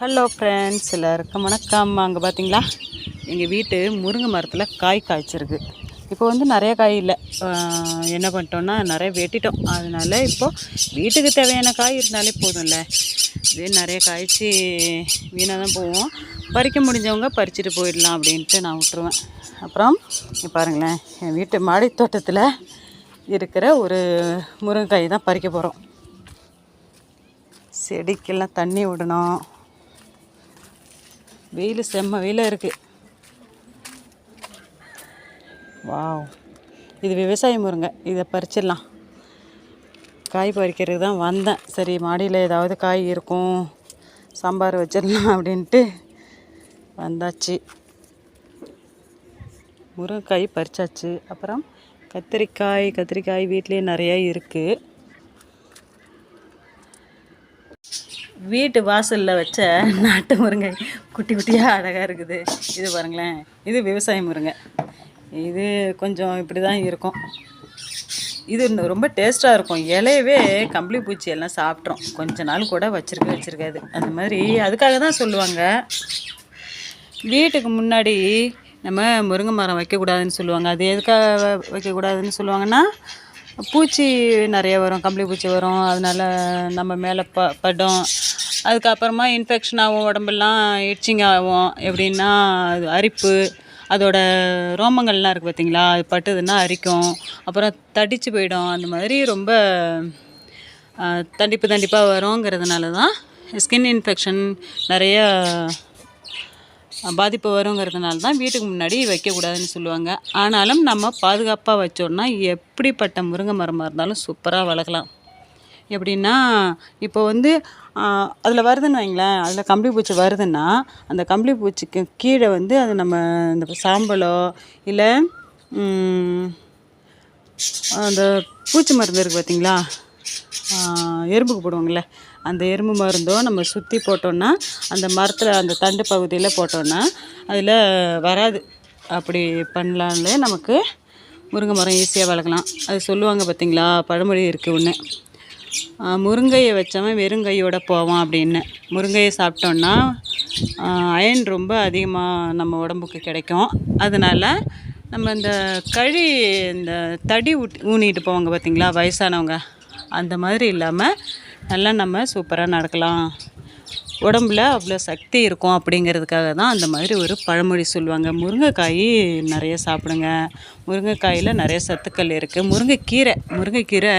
Hello friends எல்லாருக்கும் வணக்கம். அங்கே பார்த்தீங்களா எங்கள் வீட்டு முருங்கை மரத்தில் காய் காய்ச்சிருக்கு. இப்போ வந்து நிறைய காய் இல்லை. என்ன பண்ணிட்டோம்னா நிறைய வெட்டிட்டோம். அதனால இப்போ வீட்டுக்கு தேவையான காய் இருந்தாலே போதும்ல. இதே நிறைய காய்ச்சி வீணாக தான் போவோம். பறிக்க முடிஞ்சவங்க பறிச்சுட்டு போயிடலாம் அப்படின்ட்டு நான் விட்டுருவேன். அப்புறம் பாருங்களேன். என் வீட்டு மாடி தோட்டத்தில் இருக்கிற ஒரு முருங்கைக்காய் தான் பறிக்க போகிறோம் செடிக்கெல்லாம் தண்ணி விடணும். வெயில் செம்ம வெயிலாக இருக்குது வாவ். இது விவசாயம் முருங்கை. இதை பறிச்சிடலாம். காய் பறிக்கிறதுக்கு தான் வந்தேன். சரி மாடியில் ஏதாவது காய் இருக்கும் சாம்பார் வச்சிடலாம் அப்படின்ட்டு வந்தாச்சு. முருங்கைக்காய் பறிச்சாச்சு. அப்புறம் கத்திரிக்காய் கத்திரிக்காய் வீட்லேயே நிறையா இருக்குது வீட்டு வாசலில் வச்ச நாட்டு முருங்கை குட்டி குட்டியாக அழகாக இருக்குது. இது பாருங்களேன். இது விவசாய முருங்கை. இது கொஞ்சம் இப்படி தான் இருக்கும். இது ரொம்ப டேஸ்ட்டாக இருக்கும். இலையவே கம்பளி பூச்சி எல்லாம் சாப்பிட்றோம் கொஞ்ச நாள் கூட வச்சிருக்க வச்சுருக்காது. அந்த மாதிரி அதுக்காக தான் சொல்லுவாங்க. வீட்டுக்கு முன்னாடி நம்ம முருங்கை மரம் வைக்கக்கூடாதுன்னு சொல்லுவாங்க. அது எதுக்காக வைக்கக்கூடாதுன்னு சொல்லுவாங்கன்னா பூச்சி நிறைய வரும் கம்பளி பூச்சி வரும். அதனால் நம்ம மேலே ப படும் அதுக்கப்புறமா இன்ஃபெக்ஷன் ஆகும் உடம்பெல்லாம் இட்சிங் ஆகும். எப்படின்னா அது அரிப்பு அதோட ரோமங்கள்லாம் இருக்குது பார்த்தீங்களா அது பட்டுதுன்னா அரிக்கும். அப்புறம் தடிச்சு போயிடும். அந்த மாதிரி ரொம்ப தண்டிப்பு தண்டிப்பாக வருங்கிறதுனால தான் ஸ்கின் இன்ஃபெக்ஷன் நிறைய பாதிப்பு வருங்கிறதுனால தான் வீட்டுக்கு முன்னாடி வைக்கக்கூடாதுன்னு சொல்லுவாங்க. ஆனாலும் நம்ம பாதுகாப்பாக வச்சோன்னா எப்படிப்பட்ட முருங்கை மரமாக இருந்தாலும் சூப்பராக வளர்க்கலாம். எப்படின்னா இப்போ வந்து அதில் வருதுன்னு வைங்களேன் அதில் கம்பளி பூச்சி வருதுன்னா அந்த கம்பளி பூச்சிக்கு கீழே வந்து அது நம்ம இந்த சாம்பலோ இல்லை அந்த பூச்சி மருந்து இருக்குது பார்த்தீங்களா எறும்புக்கு போடுவாங்கள்ல அந்த எறும்பு மருந்தோ நம்ம சுற்றி போட்டோன்னா அந்த மரத்தில் அந்த தண்டு பகுதியில் போட்டோன்னா அதில் வராது. அப்படி பண்ணலாம்ல நமக்கு முருங்கை மரம் ஈஸியாக வளர்க்கலாம். அது சொல்லுவாங்க பார்த்தீங்களா பழமொழி இருக்குது ஒன்று முருங்கையை வச்சவன் வெறுங்கையோட போவான் அப்படின்னு. முருங்கையை சாப்பிட்டோன்னா அயன் ரொம்ப அதிகமாக நம்ம உடம்புக்கு கிடைக்கும். அதனால் நம்ம இந்த கழி இந்த தடி ஊட் ஊனிட்டு போவாங்க பார்த்தீங்களா வயசானவங்க. அந்த மாதிரி இல்லாமல் நல்லா நம்ம சூப்பராக நடக்கலாம். உடம்புல அவ்வளோ சக்தி இருக்கும் அப்படிங்கிறதுக்காக தான் அந்த மாதிரி ஒரு பழமொழி சொல்லுவாங்க. முருங்கைக்காய் நிறைய சாப்பிடுங்க. முருங்கைக்காயில் நிறைய சத்துக்கள் இருக்குது முருங்கைக்கீரை முருங்கைக்கீரை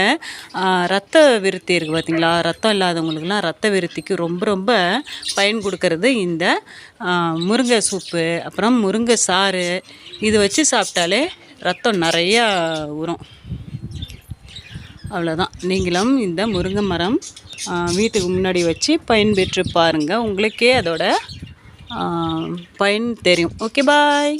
ரத்த விருத்தி இருக்குது பார்த்தீங்களா ரத்தம் இல்லாதவங்களுக்குலாம் ரத்த விருத்திக்கு ரொம்ப ரொம்ப பயன் கொடுக்கறது இந்த முருங்கை சூப்பு அப்புறம் முருங்கை சாறு. இது வச்சு சாப்பிட்டாலே ரத்தம் நிறையா உரும் அவ்வளோதான் நீங்களும் இந்த முருங்கை மரம் வீட்டுக்கு முன்னாடி வச்சு பயன்பெற்று பாருங்கள் உங்களுக்கே அதோட பயன் தெரியும். Okay bye